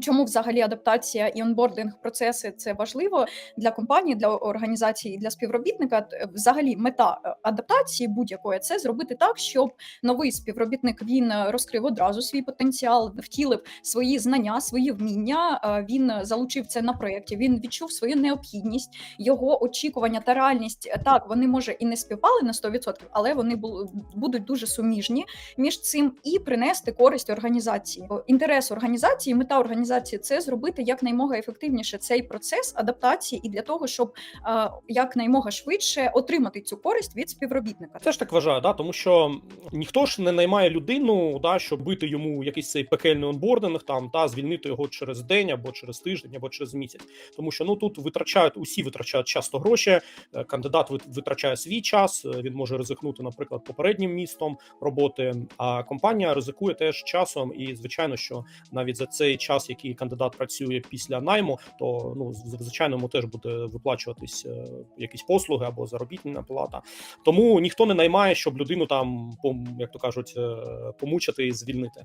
Чому взагалі адаптація і онбординг процеси це важливо для компанії, для організації для співробітника? Взагалі, мета е, адаптації будь-якої це зробити так, щоб новий співробітник він е, розкрив одразу свій потенціал, втілив свої знання, свої вміння. е, Він залучив це на проєкті. Він відчув свою необхідність, його очікування та реальність. е, Так, вони може і не співпали на 100%, але вони бу- будуть дуже суміжні між цим і принести користь організації. Інтерес організації, мета організації це зробити якнаймога ефективніше цей процес адаптації, і для того, щоб е, якнаймога швидше отримати цю користь від співробітника. Теж так вважаю, да, тому що ніхто ж не наймає людину, да, щоб бити йому якийсь цей пекельний онбординг там та звільнити його через день або через тиждень, або через місяць. Тому що ну тут витрачають усі витрачають часто гроші. е, Кандидат витрачає свій час. е, Він може ризикнути, наприклад, попереднім містом роботи. А компанія ризикує теж часом. І звичайно, що навіть за цей час, який кандидат працює після найму, то ну звичайно йому теж буде виплачуватись е, якісь послуги або заробітна плата. Тому ніхто не наймає, щоб людину там як то кажуть, помучати помучити і звільнити.